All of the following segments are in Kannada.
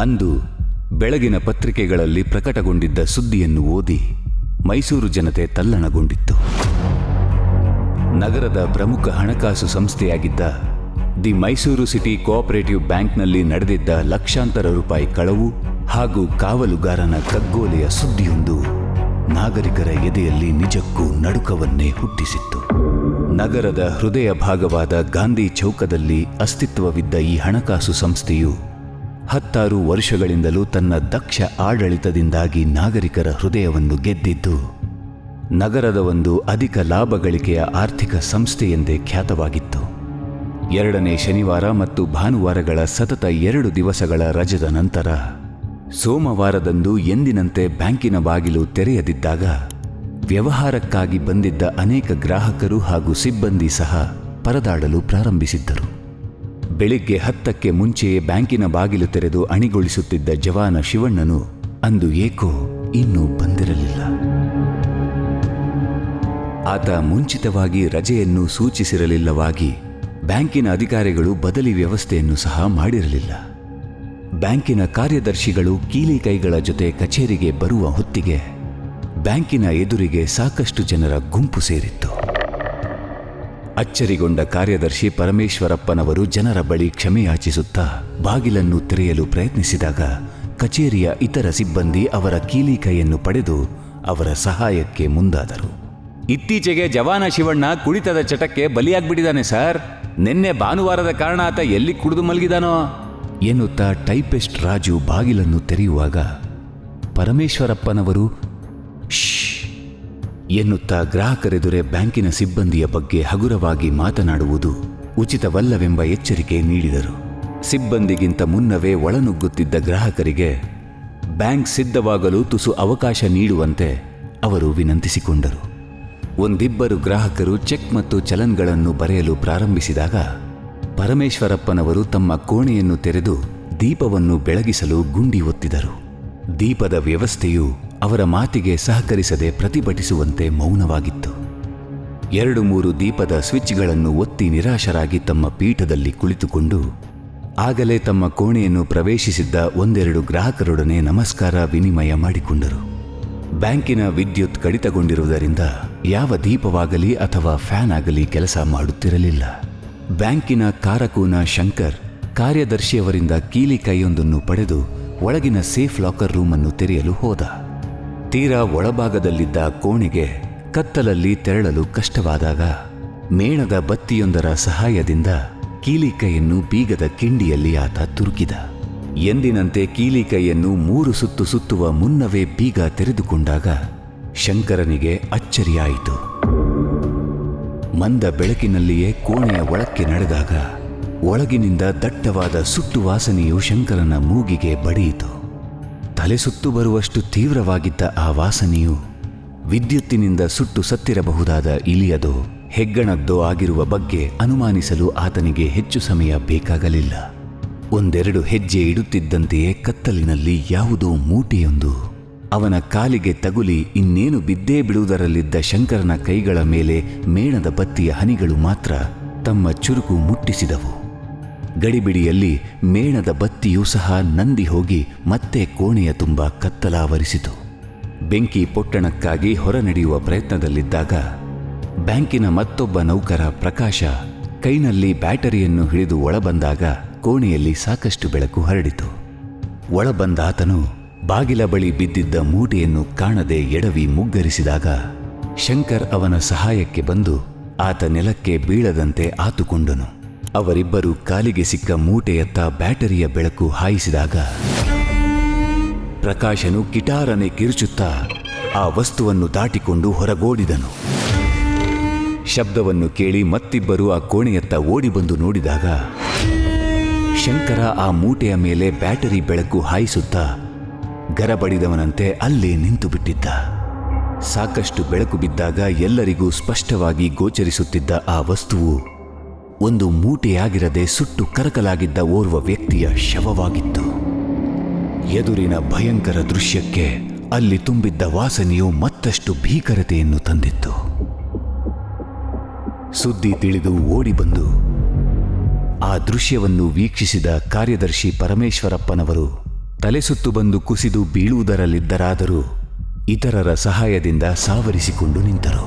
ಅಂದು ಬೆಳಗಿನ ಪತ್ರಿಕೆಗಳಲ್ಲಿ ಪ್ರಕಟಗೊಂಡಿದ್ದ ಸುದ್ದಿಯನ್ನು ಓದಿ ಮೈಸೂರು ಜನತೆ ತಲ್ಲಣಗೊಂಡಿತ್ತು. ನಗರದ ಪ್ರಮುಖ ಹಣಕಾಸು ಸಂಸ್ಥೆಯಾಗಿದ್ದ ದಿ ಮೈಸೂರು ಸಿಟಿ ಕೋಆಪರೇಟಿವ್ ಬ್ಯಾಂಕ್ನಲ್ಲಿ ನಡೆದಿದ್ದ ಲಕ್ಷಾಂತರ ರೂಪಾಯಿ ಕಳವು ಹಾಗೂ ಕಾವಲುಗಾರನ ಕಗ್ಗೋಲೆಯ ಸುದ್ದಿಯೊಂದು ನಾಗರಿಕರ ಎದೆಯಲ್ಲಿ ನಿಜಕ್ಕೂ ನಡುಕವನ್ನೇ ಹುಟ್ಟಿಸಿತ್ತು. ನಗರದ ಹೃದಯ ಭಾಗವಾದ ಗಾಂಧಿ ಚೌಕದಲ್ಲಿ ಅಸ್ತಿತ್ವವಿದ್ದ ಈ ಹಣಕಾಸು ಸಂಸ್ಥೆಯು ಹತ್ತಾರು ವರ್ಷಗಳಿಂದಲೂ ತನ್ನ ದಕ್ಷ ಆಡಳಿತದಿಂದಾಗಿ ನಾಗರಿಕರ ಹೃದಯವನ್ನು ಗೆದ್ದಿದ್ದು, ನಗರದ ಒಂದು ಅಧಿಕ ಲಾಭ ಗಳಿಕೆಯ ಆರ್ಥಿಕ ಸಂಸ್ಥೆಯೆಂದೇ ಖ್ಯಾತವಾಗಿತ್ತು. ಎರಡನೇ ಶನಿವಾರ ಮತ್ತು ಭಾನುವಾರಗಳ ಸತತ ಎರಡು ದಿವಸಗಳ ರಜದ ನಂತರ, ಸೋಮವಾರದಂದು ಎಂದಿನಂತೆ ಬ್ಯಾಂಕಿನ ಬಾಗಿಲು ತೆರೆಯದಿದ್ದಾಗ, ವ್ಯವಹಾರಕ್ಕಾಗಿ ಬಂದಿದ್ದ ಅನೇಕ ಗ್ರಾಹಕರು ಹಾಗೂ ಸಿಬ್ಬಂದಿ ಸಹ ಪರದಾಡಲು ಪ್ರಾರಂಭಿಸಿದ್ದರು. ಬೆಳಿಗ್ಗೆ ಹತ್ತಕ್ಕೆ ಮುಂಚೆಯೇ ಬ್ಯಾಂಕಿನ ಬಾಗಿಲು ತೆರೆದು ಅಣಿಗೊಳಿಸುತ್ತಿದ್ದ ಜವಾನ ಶಿವಣ್ಣನು ಅಂದು ಏಕೋ ಇನ್ನೂ ಬಂದಿರಲಿಲ್ಲ. ಆತ ಮುಂಚಿತವಾಗಿ ರಜೆಯನ್ನು ಸೂಚಿಸಿರಲಿಲ್ಲವಾಗಿ ಬ್ಯಾಂಕಿನ ಅಧಿಕಾರಿಗಳು ಬದಲಿ ವ್ಯವಸ್ಥೆಯನ್ನು ಸಹ ಮಾಡಿರಲಿಲ್ಲ. ಬ್ಯಾಂಕಿನ ಕಾರ್ಯದರ್ಶಿಗಳು ಕೀಲಿ ಕೈಗಳ ಜೊತೆ ಕಚೇರಿಗೆ ಬರುವ ಹೊತ್ತಿಗೆ ಬ್ಯಾಂಕಿನ ಎದುರಿಗೆ ಸಾಕಷ್ಟು ಜನರ ಗುಂಪು ಸೇರಿತ್ತು. ಅಚ್ಚರಿಗೊಂಡ ಕಾರ್ಯದರ್ಶಿ ಪರಮೇಶ್ವರಪ್ಪನವರು ಜನರ ಬಳಿ ಕ್ಷಮೆಯಾಚಿಸುತ್ತಾ ಬಾಗಿಲನ್ನು ತೆರೆಯಲು ಪ್ರಯತ್ನಿಸಿದಾಗ ಕಚೇರಿಯ ಇತರ ಸಿಬ್ಬಂದಿ ಅವರ ಕೀಲಿ ಕೈಯನ್ನು ಪಡೆದು ಅವರ ಸಹಾಯಕ್ಕೆ ಮುಂದಾದರು. ಇತ್ತೀಚೆಗೆ ಜವಾನ ಶಿವಣ್ಣ ಕುಳಿತದ ಚಟಕ್ಕೆ ಬಲಿಯಾಗ್ಬಿಟ್ಟಿದ್ದಾನೆ, ಸರ್. ನಿನ್ನೆ ಭಾನುವಾರದ ಕಾರಣ ಆತ ಎಲ್ಲಿ ಕುಡಿದು ಮಲಗಿದಾನೋ? ಎನ್ನುತ್ತಾ ಟೈಪಿಸ್ಟ್ ರಾಜು ಬಾಗಿಲನ್ನು ತೆರೆಯುವಾಗ ಪರಮೇಶ್ವರಪ್ಪನವರು, "ಶ್ಶ್" ಎನ್ನುತ್ತಾ ಗ್ರಾಹಕರೆದುರೆ ಬ್ಯಾಂಕಿನ ಸಿಬ್ಬಂದಿಯ ಬಗ್ಗೆ ಹಗುರವಾಗಿ ಮಾತನಾಡುವುದು ಉಚಿತವಲ್ಲವೆಂಬ ಎಚ್ಚರಿಕೆ ನೀಡಿದರು. ಸಿಬ್ಬಂದಿಗಿಂತ ಮುನ್ನವೇ ಒಳನುಗ್ಗುತ್ತಿದ್ದ ಗ್ರಾಹಕರಿಗೆ ಬ್ಯಾಂಕ್ ಸಿದ್ಧವಾಗಲು ತುಸು ಅವಕಾಶ ನೀಡುವಂತೆ ಅವರು ವಿನಂತಿಸಿಕೊಂಡರು. ಒಂದಿಬ್ಬರು ಗ್ರಾಹಕರು ಚೆಕ್ ಮತ್ತು ಚಲನ್ಗಳನ್ನು ಬರೆಯಲು ಪ್ರಾರಂಭಿಸಿದಾಗ ಪರಮೇಶ್ವರಪ್ಪನವರು ತಮ್ಮ ಕೋಣೆಯನ್ನು ತೆರೆದು ದೀಪವನ್ನು ಬೆಳಗಿಸಲು ಗುಂಡಿ ಒತ್ತಿದರು. ದೀಪದ ವ್ಯವಸ್ಥೆಯು ಅವರ ಮಾತಿಗೆ ಸಹಕರಿಸದೆ ಪ್ರತಿಭಟಿಸುವಂತೆ ಮೌನವಾಗಿತ್ತು. ಎರಡು ಮೂರು ದೀಪದ ಸ್ವಿಚ್ಗಳನ್ನು ಒತ್ತಿ ನಿರಾಶರಾಗಿ ತಮ್ಮ ಪೀಠದಲ್ಲಿ ಕುಳಿತುಕೊಂಡು, ಆಗಲೇ ತಮ್ಮ ಕೋಣೆಯನ್ನು ಪ್ರವೇಶಿಸಿದ್ದ ಒಂದೆರಡು ಗ್ರಾಹಕರೊಡನೆ ನಮಸ್ಕಾರ ವಿನಿಮಯ ಮಾಡಿಕೊಂಡರು. ಬ್ಯಾಂಕಿನ ವಿದ್ಯುತ್ ಕಡಿತಗೊಂಡಿರುವುದರಿಂದ ಯಾವ ದೀಪವಾಗಲಿ ಅಥವಾ ಫ್ಯಾನ್ ಆಗಲಿ ಕೆಲಸ ಮಾಡುತ್ತಿರಲಿಲ್ಲ. ಬ್ಯಾಂಕಿನ ಕಾರಕೂನ ಶಂಕರ್ ಕಾರ್ಯದರ್ಶಿಯವರಿಂದ ಕೀಲಿ ಕೈಯೊಂದನ್ನು ಪಡೆದು ಒಳಗಿನ ಸೇಫ್ ಲಾಕರ್ ರೂಮನ್ನು ತೆರೆಯಲು ಹೋದ. ತೀರಾ ಒಳಭಾಗದಲ್ಲಿದ್ದ ಕೋಣೆಗೆ ಕತ್ತಲಲ್ಲಿ ತೆರಳಲು ಕಷ್ಟವಾದಾಗ ಮೇಣದ ಬತ್ತಿಯೊಂದರ ಸಹಾಯದಿಂದ ಕೀಲಿಕೈಯನ್ನು ಬೀಗದ ಕಿಂಡಿಯಲ್ಲಿ ಆತ ತುರುಕಿದ. ಎಂದಿನಂತೆ ಕೀಲಿಕೈಯನ್ನು ಮೂರು ಸುತ್ತು ಸುತ್ತುವ ಮುನ್ನವೇ ಬೀಗ ತೆರೆದುಕೊಂಡಾಗ ಶಂಕರನಿಗೆ ಅಚ್ಚರಿಯಾಯಿತು. ಮಂದ ಬೆಳಕಿನಲ್ಲಿಯೇ ಕೋಣೆಯ ಒಳಕ್ಕೆ ನಡೆದಾಗ ಒಳಗಿನಿಂದ ದಟ್ಟವಾದ ಸುತ್ತುವಾಸನೆಯು ಶಂಕರನ ಮೂಗಿಗೆ ಬಡಿಯಿತು. ತಲೆ ಸುತ್ತು ಬರುವಷ್ಟು ತೀವ್ರವಾಗಿದ್ದ ಆ ವಾಸನೆಯು ವಿದ್ಯುತ್ತಿನಿಂದ ಸುಟ್ಟು ಸತ್ತಿರಬಹುದಾದ ಇಲಿಯದೋ ಹೆಗ್ಗಣದ್ದೋ ಆಗಿರುವ ಬಗ್ಗೆ ಅನುಮಾನಿಸಲು ಆತನಿಗೆ ಹೆಚ್ಚು ಸಮಯ ಬೇಕಾಗಲಿಲ್ಲ. ಒಂದೆರಡು ಹೆಜ್ಜೆ ಇಡುತ್ತಿದ್ದಂತೆಯೇ ಕತ್ತಲಿನಲ್ಲಿ ಯಾವುದೋ ಮೂಟೆಯೊಂದು. ಅವನ ಕಾಲಿಗೆ ತಗುಲಿ ಇನ್ನೇನು ಬಿದ್ದೇ ಬಿಡುವುದರಲ್ಲಿದ್ದ ಶಂಕರನ ಕೈಗಳ ಮೇಲೆ ಮೇಣದ ಬತ್ತಿಯ ಹನಿಗಳು ಮಾತ್ರ ತಮ್ಮ ಚುರುಕು ಮುಟ್ಟಿಸಿದವು. ಗಡಿಬಿಡಿಯಲ್ಲಿ ಮೇಣದ ಬತ್ತಿಯೂ ಸಹ ನಂದಿ ಹೋಗಿ ಮತ್ತೆ ಕೋಣೆಯ ತುಂಬ ಕತ್ತಲಾವರಿಸಿತು. ಬೆಂಕಿ ಪೊಟ್ಟಣಕ್ಕಾಗಿ ಹೊರ ನಡೆಯುವ ಪ್ರಯತ್ನದಲ್ಲಿದ್ದಾಗ ಬ್ಯಾಂಕಿನ ಮತ್ತೊಬ್ಬ ನೌಕರ ಪ್ರಕಾಶ ಕೈನಲ್ಲಿ ಬ್ಯಾಟರಿಯನ್ನು ಹಿಡಿದು ಒಳಬಂದಾಗ ಕೋಣೆಯಲ್ಲಿ ಸಾಕಷ್ಟು ಬೆಳಕು ಹರಡಿತು. ಒಳಬಂದ ಆತನು ಬಾಗಿಲ ಬಳಿ ಬಿದ್ದಿದ್ದ ಮೂಟೆಯನ್ನು ಕಾಣದೆ ಎಡವಿ ಮುಗ್ಗರಿಸಿದಾಗ ಶಂಕರ್ ಅವನ ಸಹಾಯಕ್ಕೆ ಬಂದು ಆತ ನೆಲಕ್ಕೆ ಬೀಳದಂತೆ ಆತುಕೊಂಡನು. ಅವರಿಬ್ಬರು ಕಾಲಿಗೆ ಸಿಕ್ಕ ಮೂಟೆಯತ್ತ ಬ್ಯಾಟರಿಯ ಬೆಳಕು ಹಾಯಿಸಿದಾಗ ಪ್ರಕಾಶನು ಕಿಟಾರನೆ ಕಿರುಚುತ್ತಾ ಆ ವಸ್ತುವನ್ನು ದಾಟಿಕೊಂಡು ಹೊರಗೋಡಿದನು ಶಬ್ದವನ್ನು ಕೇಳಿ ಮತ್ತಿಬ್ಬರು ಆ ಕೋಣೆಯತ್ತ ಓಡಿ ಬಂದು ನೋಡಿದಾಗ ಶಂಕರ ಆ ಮೂಟೆಯ ಮೇಲೆ ಬ್ಯಾಟರಿ ಬೆಳಕು ಹಾಯಿಸುತ್ತಾ ಗರಬಡಿದವನಂತೆ ಅಲ್ಲೇ ನಿಂತು ಬಿಟ್ಟಿದ್ದ ಸಾಕಷ್ಟು ಬೆಳಕು ಬಿದ್ದಾಗ ಎಲ್ಲರಿಗೂ ಸ್ಪಷ್ಟವಾಗಿ ಗೋಚರಿಸುತ್ತಿದ್ದ ಆ ವಸ್ತುವು ಒಂದು ಮೂಟೆಯಾಗಿರದೆ ಸುಟ್ಟು ಕರಕಲಾಗಿದ್ದ ಓರ್ವ ವ್ಯಕ್ತಿಯ ಶವವಾಗಿತ್ತು. ಎದುರಿನ ಭಯಂಕರ ದೃಶ್ಯಕ್ಕೆ ಅಲ್ಲಿ ತುಂಬಿದ್ದ ವಾಸನೆಯು ಮತ್ತಷ್ಟು ಭೀಕರತೆಯನ್ನು ತಂದಿತ್ತು. ಸುದ್ದಿ ತಿಳಿದು ಓಡಿಬಂದು, ಆ ದೃಶ್ಯವನ್ನು ವೀಕ್ಷಿಸಿದ ಕಾರ್ಯದರ್ಶಿ ಪರಮೇಶ್ವರಪ್ಪನವರು ತಲೆಸುತ್ತು ಬಂದು ಕುಸಿದು ಬೀಳುವುದರಲ್ಲಿದ್ದರಾದರೂ ಇತರರ ಸಹಾಯದಿಂದ ಸಾವರಿಸಿಕೊಂಡು ನಿಂತರು.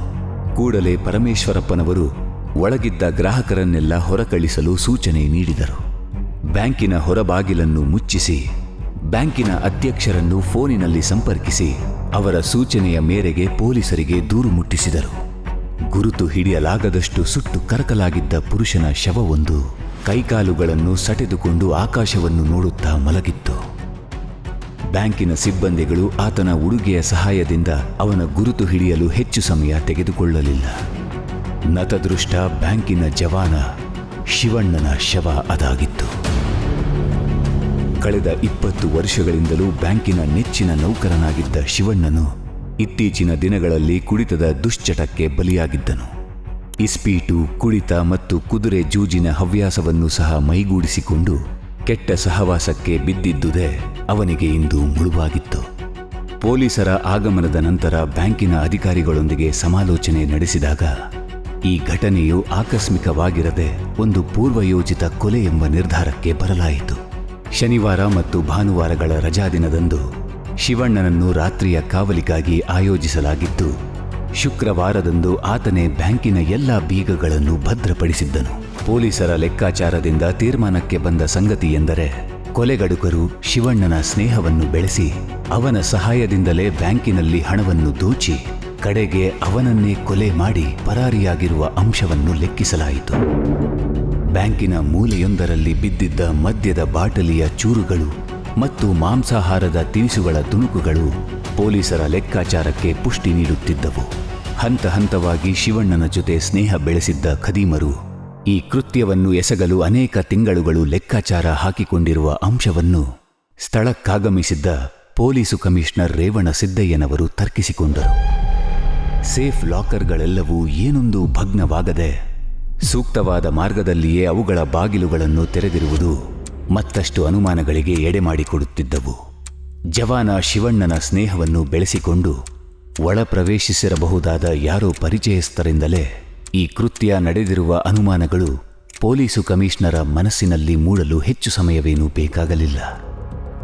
ಕೂಡಲೇ ಪರಮೇಶ್ವರಪ್ಪನವರು ಒಳಗಿದ್ದ ಗ್ರಾಹಕರನ್ನೆಲ್ಲ ಹೊರಕಳಿಸಲು ಸೂಚನೆ ನೀಡಿದರು. ಬ್ಯಾಂಕಿನ ಹೊರಬಾಗಿಲನ್ನು ಮುಚ್ಚಿಸಿ, ಬ್ಯಾಂಕಿನ ಅಧ್ಯಕ್ಷರನ್ನು ಫೋನಿನಲ್ಲಿ ಸಂಪರ್ಕಿಸಿ, ಅವರ ಸೂಚನೆಯ ಮೇರೆಗೆ ಪೊಲೀಸರಿಗೆ ದೂರು ಮುಟ್ಟಿಸಿದರು. ಗುರುತು ಹಿಡಿಯಲಾಗದಷ್ಟು ಸುಟ್ಟು ಕರಕಲಾಗಿದ್ದ ಪುರುಷನ ಶವವೊಂದು ಕೈಕಾಲುಗಳನ್ನು ಸಟೆದುಕೊಂಡು ಆಕಾಶವನ್ನು ನೋಡುತ್ತಾ ಮಲಗಿತ್ತು. ಬ್ಯಾಂಕಿನ ಸಿಬ್ಬಂದಿಗಳು ಆತನ ಉಡುಗೆಯ ಸಹಾಯದಿಂದ ಅವನ ಗುರುತು ಹಿಡಿಯಲು ಹೆಚ್ಚು ಸಮಯ ತೆಗೆದುಕೊಳ್ಳಲಿಲ್ಲ. ನತದೃಷ್ಟ ಬ್ಯಾಂಕಿನ ಜವಾನ ಶಿವಣ್ಣನ ಶವ ಅದಾಗಿತ್ತು. ಕಳೆದ ಇಪ್ಪತ್ತು ವರ್ಷಗಳಿಂದಲೂ ಬ್ಯಾಂಕಿನ ನೆಚ್ಚಿನ ನೌಕರನಾಗಿದ್ದ ಶಿವಣ್ಣನು ಇತ್ತೀಚಿನ ದಿನಗಳಲ್ಲಿ ಕುಡಿತದ ದುಶ್ಚಟಕ್ಕೆ ಬಲಿಯಾಗಿದ್ದನು. ಇಸ್ಪೀಟು ಕುಡಿತ ಮತ್ತು ಕುದುರೆ ಜೂಜಿನ ಹವ್ಯಾಸವನ್ನು ಸಹ ಮೈಗೂಡಿಸಿಕೊಂಡು ಕೆಟ್ಟ ಸಹವಾಸಕ್ಕೆ ಬಿದ್ದಿದ್ದುದೇ ಅವನಿಗೆ ಇಂದು ಮುಳುವಾಗಿತ್ತು. ಪೊಲೀಸರ ಆಗಮನದ ನಂತರ ಬ್ಯಾಂಕಿನ ಅಧಿಕಾರಿಗಳೊಂದಿಗೆ ಸಮಾಲೋಚನೆ ನಡೆಸಿದಾಗ ಈ ಘಟನೆಯು ಆಕಸ್ಮಿಕವಾಗಿರದೆ ಒಂದು ಪೂರ್ವಯೋಜಿತ ಕೊಲೆ ಎಂಬ ನಿರ್ಧಾರಕ್ಕೆ ಬರಲಾಯಿತು. ಶನಿವಾರ ಮತ್ತು ಭಾನುವಾರಗಳ ರಜಾದಿನದಂದು ಶಿವಣ್ಣನನ್ನು ರಾತ್ರಿಯ ಕಾವಲಿಗಾಗಿ ಆಯೋಜಿಸಲಾಗಿದ್ದು ಶುಕ್ರವಾರದಂದು ಆತನೇ ಬ್ಯಾಂಕಿನ ಎಲ್ಲ ಬೀಗಗಳನ್ನು ಭದ್ರಪಡಿಸಿದ್ದನು. ಪೊಲೀಸರ ಲೆಕ್ಕಾಚಾರದಿಂದ ತೀರ್ಮಾನಕ್ಕೆ ಬಂದ ಸಂಗತಿ ಎಂದರೆ ಕೊಲೆಗಡುಕರು ಶಿವಣ್ಣನ ಸ್ನೇಹವನ್ನು ಬೆಳೆಸಿ ಅವನ ಸಹಾಯದಿಂದಲೇ ಬ್ಯಾಂಕಿನಲ್ಲಿ ಹಣವನ್ನು ದೋಚಿ ಕಡೆಗೆ ಅವನನ್ನೇ ಕೊಲೆ ಮಾಡಿ ಪರಾರಿಯಾಗಿರುವ ಅಂಶವನ್ನು ಲೆಕ್ಕಿಸಲಾಯಿತು. ಬ್ಯಾಂಕಿನ ಮೂಲೆಯೊಂದರಲ್ಲಿ ಬಿದ್ದಿದ್ದ ಮದ್ಯದ ಬಾಟಲಿಯ ಚೂರುಗಳು ಮತ್ತು ಮಾಂಸಾಹಾರದ ತಿನಿಸುಗಳ ತುಣುಕುಗಳು ಪೊಲೀಸರ ಲೆಕ್ಕಾಚಾರಕ್ಕೆ ಪುಷ್ಟಿ ನೀಡುತ್ತಿದ್ದವು. ಹಂತ ಹಂತವಾಗಿ ಶಿವಣ್ಣನ ಜೊತೆ ಸ್ನೇಹ ಬೆಳೆಸಿದ್ದ ಖದೀಮರು ಈ ಕೃತ್ಯವನ್ನು ಎಸಗಲು ಅನೇಕ ತಿಂಗಳುಗಳು ಲೆಕ್ಕಾಚಾರ ಹಾಕಿಕೊಂಡಿರುವ ಅಂಶವನ್ನು ಸ್ಥಳಕ್ಕಾಗಮಿಸಿದ್ದ ಪೊಲೀಸು ಕಮಿಷನರ್ ರೇವಣ ಸಿದ್ದಯ್ಯನವರು ತರ್ಕಿಸಿಕೊಂಡರು. ಸೇಫ್ ಲಾಕರ್ಗಳೆಲ್ಲವೂ ಏನೊಂದು ಭಗ್ನವಾಗದೆ ಸೂಕ್ತವಾದ ಮಾರ್ಗದಲ್ಲಿಯೇ ಅವುಗಳ ಬಾಗಿಲುಗಳನ್ನು ತೆರೆದಿರುವುದು ಮತ್ತಷ್ಟು ಅನುಮಾನಗಳಿಗೆ ಎಡೆ ಮಾಡಿಕೊಡುತ್ತಿದ್ದವು ಜವಾನ ಶಿವಣ್ಣನ ಸ್ನೇಹವನ್ನು ಬೆಳೆಸಿಕೊಂಡು ಒಳ ಪ್ರವೇಶಿಸಿರಬಹುದಾದ ಯಾರೋ ಪರಿಚಯಸ್ಥರಿಂದಲೇ ಈ ಕೃತ್ಯ ನಡೆದಿರುವ ಅನುಮಾನಗಳು ಪೊಲೀಸು ಕಮಿಷನರ ಮನಸ್ಸಿನಲ್ಲಿ ಮೂಡಲು ಹೆಚ್ಚು ಸಮಯವೇನೂ ಬೇಕಾಗಲಿಲ್ಲ.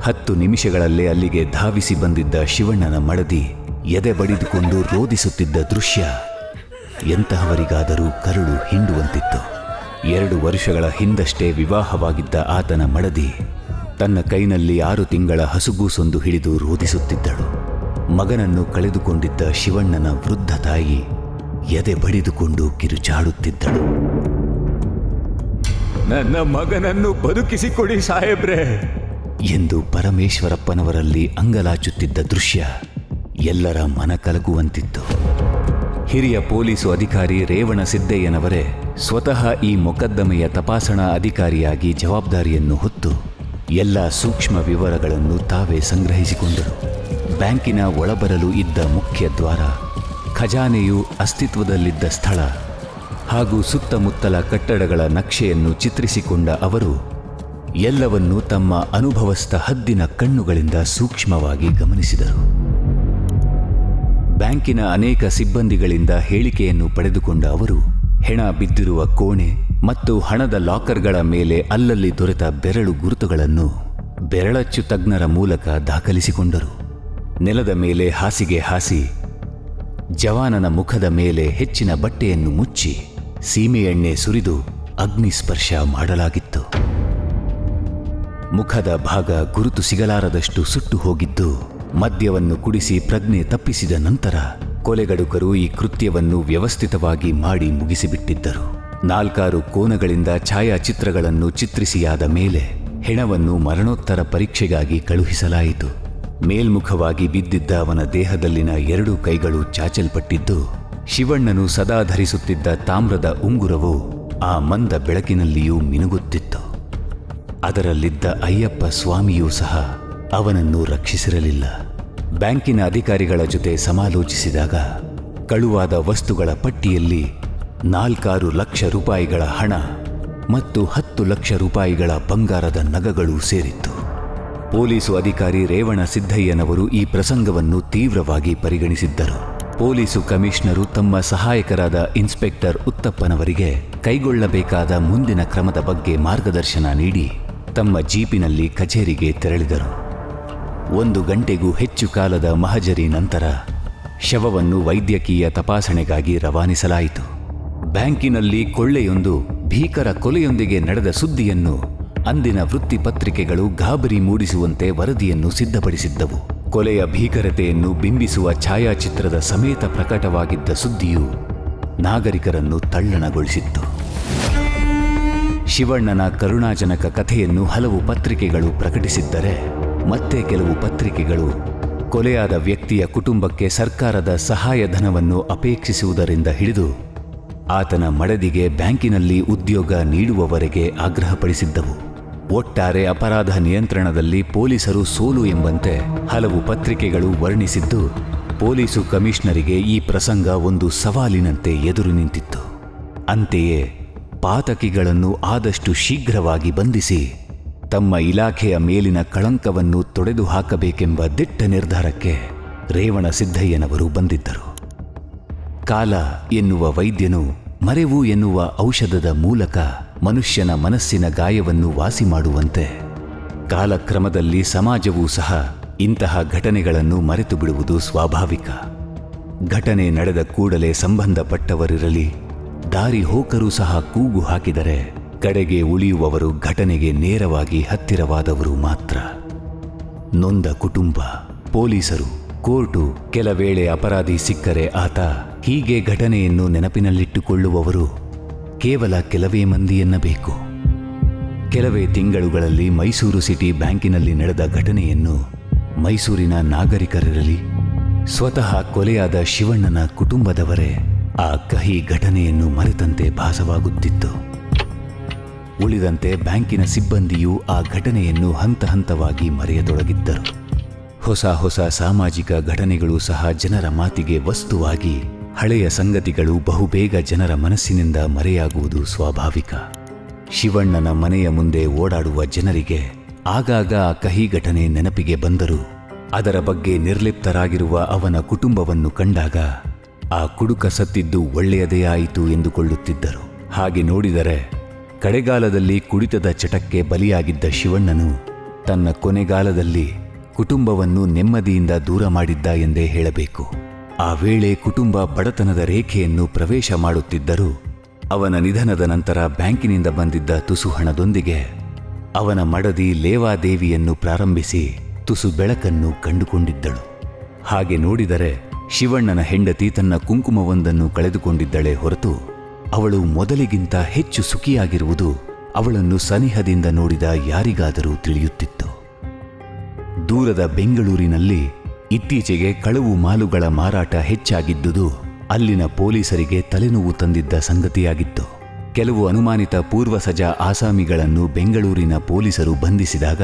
ಹತ್ತು ನಿಮಿಷಗಳಲ್ಲೇ ಅಲ್ಲಿಗೆ ಧಾವಿಸಿ ಬಂದಿದ್ದ ಶಿವಣ್ಣನ ಮಡದಿ ಎದೆ ಬಡಿದುಕೊಂಡು ರೋಧಿಸುತ್ತಿದ್ದ ದೃಶ್ಯ ಎಂತಹವರಿಗಾದರೂ ಕರುಳು ಹಿಂಡುವಂತಿತ್ತು. ಎರಡು ವರ್ಷಗಳ ಹಿಂದಷ್ಟೇ ವಿವಾಹವಾಗಿದ್ದ ಆತನ ಮಡದಿ ತನ್ನ ಕೈನಲ್ಲಿ ಆರು ತಿಂಗಳ ಹಸುಗೂಸೊಂದು ಹಿಡಿದು ರೋಧಿಸುತ್ತಿದ್ದಳು ಮಗನನ್ನು ಕಳೆದುಕೊಂಡಿದ್ದ ಶಿವಣ್ಣನ ವೃದ್ಧ ತಾಯಿ ಎದೆ ಬಡಿದುಕೊಂಡು ಕಿರುಚಾಡುತ್ತಿದ್ದಳು. ನನ್ನ ಮಗನನ್ನು ಬದುಕಿಸಿಕೊಡಿ ಸಾಹೇಬ್ರೆ! ಎಂದು ಪರಮೇಶ್ವರಪ್ಪನವರಲ್ಲಿ ಅಂಗಲಾಚುತ್ತಿದ್ದ ದೃಶ್ಯ ಎಲ್ಲರ ಮನ ಕಲಗುವಂತಿತ್ತು. ಹಿರಿಯ ಪೊಲೀಸು ಅಧಿಕಾರಿ ರೇವಣ ಸಿದ್ದಯ್ಯನವರೇ ಸ್ವತಃ ಈ ಮೊಕದ್ದಮೆಯ ತಪಾಸಣಾ ಅಧಿಕಾರಿಯಾಗಿ ಜವಾಬ್ದಾರಿಯನ್ನು ಹೊತ್ತು ಎಲ್ಲ ಸೂಕ್ಷ್ಮ ವಿವರಗಳನ್ನು ತಾವೇ ಸಂಗ್ರಹಿಸಿಕೊಂಡರು. ಬ್ಯಾಂಕಿನ ಒಳಬರಲು ಇದ್ದ ಮುಖ್ಯ ದ್ವಾರ, ಖಜಾನೆಯು ಅಸ್ತಿತ್ವದಲ್ಲಿದ್ದ ಸ್ಥಳ ಹಾಗೂ ಸುತ್ತಮುತ್ತಲ ಕಟ್ಟಡಗಳ ನಕ್ಷೆಯನ್ನು ಚಿತ್ರಿಸಿಕೊಂಡ ಅವರು ಎಲ್ಲವನ್ನೂ ತಮ್ಮ ಅನುಭವಸ್ಥ ಹದ್ದಿನ ಕಣ್ಣುಗಳಿಂದ ಸೂಕ್ಷ್ಮವಾಗಿ ಗಮನಿಸಿದರು. ಬ್ಯಾಂಕಿನ ಅನೇಕ ಸಿಬ್ಬಂದಿಗಳಿಂದ ಹೇಳಿಕೆಯನ್ನು ಪಡೆದುಕೊಂಡ ಅವರು, ಹೆಣ ಬಿದ್ದಿರುವ ಕೋಣೆ ಮತ್ತು ಹಣದ ಲಾಕರ್ಗಳ ಮೇಲೆ ಅಲ್ಲಲ್ಲಿ ದೊರೆತ ಬೆರಳು ಗುರುತುಗಳನ್ನು ಬೆರಳಚ್ಚು ತಜ್ಞರ ಮೂಲಕ ದಾಖಲಿಸಿಕೊಂಡರು. ನೆಲದ ಮೇಲೆ ಹಾಸಿಗೆ ಹಾಸಿ, ಜವಾನನ ಮುಖದ ಮೇಲೆ ಹೆಚ್ಚಿನ ಬಟ್ಟೆಯನ್ನು ಮುಚ್ಚಿ, ಸೀಮೆ ಎಣ್ಣೆ ಸುರಿದು ಅಗ್ನಿಸ್ಪರ್ಶ ಮಾಡಲಾಗಿತ್ತು. ಮುಖದ ಭಾಗ ಗುರುತು ಸಿಗಲಾರದಷ್ಟು ಸುಟ್ಟು ಹೋಗಿದ್ದು ಮದ್ಯವನ್ನು ಕುಡಿಸಿ ಪ್ರಜ್ಞೆ ತಪ್ಪಿಸಿದ ನಂತರ ಕೊಲೆಗಡುಕರು ಈ ಕೃತ್ಯವನ್ನು ವ್ಯವಸ್ಥಿತವಾಗಿ ಮಾಡಿ ಮುಗಿಸಿಬಿಟ್ಟಿದ್ದರು. ನಾಲ್ಕಾರು ಕೋನಗಳಿಂದ ಛಾಯಾಚಿತ್ರಗಳನ್ನು ಚಿತ್ರಿಸಿಯಾದ ಮೇಲೆ ಹೆಣವನ್ನು ಮರಣೋತ್ತರ ಪರೀಕ್ಷೆಗಾಗಿ ಕಳುಹಿಸಲಾಯಿತು. ಮೇಲ್ಮುಖವಾಗಿ ಬಿದ್ದಿದ್ದ ಅವನ ದೇಹದಲ್ಲಿನ ಎರಡು ಕೈಗಳು ಚಾಚಲ್ಪಟ್ಟಿದ್ದು, ಶಿವಣ್ಣನು ಸದಾ ಧರಿಸುತ್ತಿದ್ದ ತಾಮ್ರದ ಉಂಗುರವು ಆ ಮಂದ ಬೆಳಕಿನಲ್ಲಿಯೂ ಮಿನುಗುತ್ತಿತ್ತು. ಅದರಲ್ಲಿದ್ದ ಅಯ್ಯಪ್ಪ ಸ್ವಾಮಿಯೂ ಸಹ ಅವನನ್ನು ರಕ್ಷಿಸಿರಲಿಲ್ಲ. ಬ್ಯಾಂಕಿನ ಅಧಿಕಾರಿಗಳ ಜೊತೆ ಸಮಾಲೋಚಿಸಿದಾಗ ಕಳುವಾದ ವಸ್ತುಗಳ ಪಟ್ಟಿಯಲ್ಲಿ ನಾಲ್ಕಾರು ಲಕ್ಷ ರೂಪಾಯಿಗಳ ಹಣ ಮತ್ತು ಹತ್ತು ಲಕ್ಷ ರೂಪಾಯಿಗಳ ಬಂಗಾರದ ನಗಗಳು ಸೇರಿತ್ತು. ಪೊಲೀಸು ಅಧಿಕಾರಿ ರೇವಣ ಸಿದ್ದಯ್ಯನವರು ಈ ಪ್ರಸಂಗವನ್ನು ತೀವ್ರವಾಗಿ ಪರಿಗಣಿಸಿದ್ದರು. ಪೊಲೀಸು ಕಮಿಷನರು ತಮ್ಮ ಸಹಾಯಕರಾದ ಇನ್ಸ್ಪೆಕ್ಟರ್ ಉತ್ತಪ್ಪನವರಿಗೆ ಕೈಗೊಳ್ಳಬೇಕಾದ ಮುಂದಿನ ಕ್ರಮದ ಬಗ್ಗೆ ಮಾರ್ಗದರ್ಶನ ನೀಡಿ ತಮ್ಮ ಜೀಪಿನಲ್ಲಿ ಕಚೇರಿಗೆ ತೆರಳಿದರು. ಒಂದು ಗಂಟೆಗೂ ಹೆಚ್ಚು ಕಾಲದ ಮಹಜರಿ ನಂತರ ಶವವನ್ನು ವೈದ್ಯಕೀಯ ತಪಾಸಣೆಗಾಗಿ ರವಾನಿಸಲಾಯಿತು. ಬ್ಯಾಂಕಿನಲ್ಲಿ ಕೊಳ್ಳೆಯೊಂದು, ಭೀಕರ ಕೊಲೆಯೊಂದಿಗೆ ನಡೆದ ಸುದ್ದಿಯನ್ನು ಅಂದಿನ ವೃತ್ತಿಪತ್ರಿಕೆಗಳು ಗಾಬರಿ ಮೂಡಿಸುವಂತೆ ವರದಿಯನ್ನು ಸಿದ್ಧಪಡಿಸಿದ್ದವು. ಕೊಲೆಯ ಭೀಕರತೆಯನ್ನು ಬಿಂಬಿಸುವ ಛಾಯಾಚಿತ್ರದ ಸಮೇತ ಪ್ರಕಟವಾಗಿದ್ದ ಸುದ್ದಿಯು ನಾಗರಿಕರನ್ನು ತಲ್ಲಣಗೊಳಿಸಿತ್ತು ಶಿವಣ್ಣನ ಕರುಣಾಜನಕ ಕಥೆಯನ್ನು ಹಲವು ಪತ್ರಿಕೆಗಳು ಪ್ರಕಟಿಸಿದ್ದರೆ ಮತ್ತೆ ಕೆಲವು ಪತ್ರಿಕೆಗಳು. ಕೊಲೆಯಾದ ವ್ಯಕ್ತಿಯ ಕುಟುಂಬಕ್ಕೆ ಸರ್ಕಾರದ ಸಹಾಯಧನವನ್ನು ಅಪೇಕ್ಷಿಸುವುದರಿಂದ ಹಿಡಿದು, ಆತನ ಮಡದಿಗೆ ಬ್ಯಾಂಕಿನಲ್ಲಿ ಉದ್ಯೋಗ ನೀಡುವವರೆಗೆ ಆಗ್ರಹಪಡಿಸಿದ್ದವು. ಒಟ್ಟಾರೆ ಅಪರಾಧ ನಿಯಂತ್ರಣದಲ್ಲಿ ಪೊಲೀಸರು ಸೋಲು ಎಂಬಂತೆ ಹಲವು ಪತ್ರಿಕೆಗಳು ವರ್ಣಿಸಿದ್ದು, ಪೊಲೀಸು ಕಮಿಷನರಿಗೆ ಈ ಪ್ರಸಂಗ ಒಂದು ಸವಾಲಿನಂತೆ ಎದುರು ನಿಂತಿತ್ತು. ಅಂತೆಯೇ, ಪಾತಕಿಗಳನ್ನು ಆದಷ್ಟು ಶೀಘ್ರವಾಗಿ ಬಂಧಿಸಿ ತಮ್ಮ ಇಲಾಖೆಯ ಮೇಲಿನ ಕಳಂಕವನ್ನು ತೊಡೆದು ಹಾಕಬೇಕೆಂಬ ದಿಟ್ಟ ನಿರ್ಧಾರಕ್ಕೆ ರೇವಣ ಸಿದ್ದಯ್ಯನವರು ಬಂದಿದ್ದರು. ಕಾಲ ಎನ್ನುವ ವೈದ್ಯನು ಮರೆವು ಎನ್ನುವ ಔಷಧದ ಮೂಲಕ ಮನುಷ್ಯನ ಮನಸ್ಸಿನ ಗಾಯವನ್ನು ವಾಸಿ ಮಾಡುವಂತೆ, ಕಾಲಕ್ರಮದಲ್ಲಿ ಸಮಾಜವೂ ಸಹ ಇಂತಹ ಘಟನೆಗಳನ್ನು ಮರೆತು ಬಿಡುವುದು ಸ್ವಾಭಾವಿಕ. ಘಟನೆ ನಡೆದ ಕೂಡಲೇ ಸಂಬಂಧಪಟ್ಟವರಿರಲಿ, ದಾರಿ ಹೋಕರು ಸಹ ಕೂಗು ಹಾಕಿದರೆ ಕಡೆಗೆ ಉಳಿಯುವವರು ಘಟನೆಗೆ ನೇರವಾಗಿ ಹತ್ತಿರವಾದವರು ಮಾತ್ರ. ನೊಂದ ಕುಟುಂಬ, ಪೊಲೀಸರು, ಕೋರ್ಟು, ಕೆಲ ವೇಳೆ ಅಪರಾಧಿ ಸಿಕ್ಕರೆ ಆತ ಹೀಗೆ ಘಟನೆಯನ್ನು ನೆನಪಿನಲ್ಲಿಟ್ಟುಕೊಳ್ಳುವವರು ಕೇವಲ ಕೆಲವೇ ಮಂದಿಯನ್ನಬೇಕು ಕೆಲವೇ ತಿಂಗಳುಗಳಲ್ಲಿ ಮೈಸೂರು ಸಿಟಿ ಬ್ಯಾಂಕಿನಲ್ಲಿ ನಡೆದ ಘಟನೆಯನ್ನು ಮೈಸೂರಿನ ನಾಗರಿಕರಿರಲಿ ಸ್ವತಃ ಕೊಲೆಯಾದ ಶಿವಣ್ಣನ ಕುಟುಂಬದವರೇ ಆ ಕಹಿ ಘಟನೆಯನ್ನು ಮರೆತಂತೆ ಭಾಸವಾಗುತ್ತಿತ್ತು. ಉಳಿದಂತೆ ಬ್ಯಾಂಕಿನ ಸಿಬ್ಬಂದಿಯೂ ಆ ಘಟನೆಯನ್ನು ಹಂತ ಹಂತವಾಗಿ ಮರೆಯತೊಡಗಿದ್ದರು. ಹೊಸ ಹೊಸ ಸಾಮಾಜಿಕ ಘಟನೆಗಳು ಸಹ ಜನರ ಮಾತಿಗೆ ವಸ್ತುವಾಗಿ ಹಳೆಯ ಸಂಗತಿಗಳು ಬಹುಬೇಗ ಜನರ ಮನಸ್ಸಿನಿಂದ ಮರೆಯಾಗುವುದು ಸ್ವಾಭಾವಿಕ. ಶಿವಣ್ಣನ ಮನೆಯ ಮುಂದೆ ಓಡಾಡುವ ಜನರಿಗೆ ಆಗಾಗ ಆ ಕಹಿ ಘಟನೆ ನೆನಪಿಗೆ ಬಂದರೂ ಅದರ ಬಗ್ಗೆ ನಿರ್ಲಿಪ್ತರಾಗಿರುವ ಅವನ ಕುಟುಂಬವನ್ನು ಕಂಡಾಗ ಆ ಕುಡುಕ ಸತ್ತಿದ್ದು ಒಳ್ಳೆಯದೇ ಆಯಿತು ಎಂದುಕೊಳ್ಳುತ್ತಿದ್ದರು. ಹಾಗೆ ನೋಡಿದರೆ ಕಡೆಗಾಲದಲ್ಲಿ ಕುಡಿತದ ಚಟಕ್ಕೆ ಬಲಿಯಾಗಿದ್ದ ಶಿವಣ್ಣನು ತನ್ನ ಕೊನೆಗಾಲದಲ್ಲಿ ಕುಟುಂಬವನ್ನು ನೆಮ್ಮದಿಯಿಂದ ದೂರ ಮಾಡಿದ್ದ ಎಂದೇ ಹೇಳಬೇಕು. ಆ ವೇಳೆ ಕುಟುಂಬ ಬಡತನದ ರೇಖೆಯನ್ನು ಪ್ರವೇಶ ಮಾಡುತ್ತಿದ್ದರೂ ಅವನ ನಿಧನದ ನಂತರ ಬ್ಯಾಂಕಿನಿಂದ ಬಂದಿದ್ದ ತುಸು ಹಣದೊಂದಿಗೆ ಅವನ ಮಡದಿ ಲೇವಾದೇವಿಯನ್ನು ಪ್ರಾರಂಭಿಸಿ ತುಸು ಬೆಳಕನ್ನು ಕಂಡುಕೊಂಡಿದ್ದಳು. ಹಾಗೆ ನೋಡಿದರೆ ಶಿವಣ್ಣನ ಹೆಂಡತಿ ತನ್ನ ಕುಂಕುಮವೊಂದನ್ನು ಕಳೆದುಕೊಂಡಿದ್ದಳೆ ಹೊರತು ಅವಳು ಮೊದಲಿಗಿಂತ ಹೆಚ್ಚು ಸುಖಿಯಾಗಿರುವುದು ಅವಳನ್ನು ಸನಿಹದಿಂದ ನೋಡಿದ ಯಾರಿಗಾದರೂ ತಿಳಿಯುತ್ತಿತ್ತು. ದೂರದ ಬೆಂಗಳೂರಿನಲ್ಲಿ ಇತ್ತೀಚೆಗೆ ಕಳವು ಮಾಲುಗಳ ಮಾರಾಟ ಹೆಚ್ಚಾಗಿದ್ದುದು ಅಲ್ಲಿನ ಪೊಲೀಸರಿಗೆ ತಲೆನೋವು ತಂದಿದ್ದ ಸಂಗತಿಯಾಗಿತ್ತು. ಕೆಲವು ಅನುಮಾನಿತ ಪೂರ್ವಸಜ ಆಸಾಮಿಗಳನ್ನು ಬೆಂಗಳೂರಿನ ಪೊಲೀಸರು ಬಂಧಿಸಿದಾಗ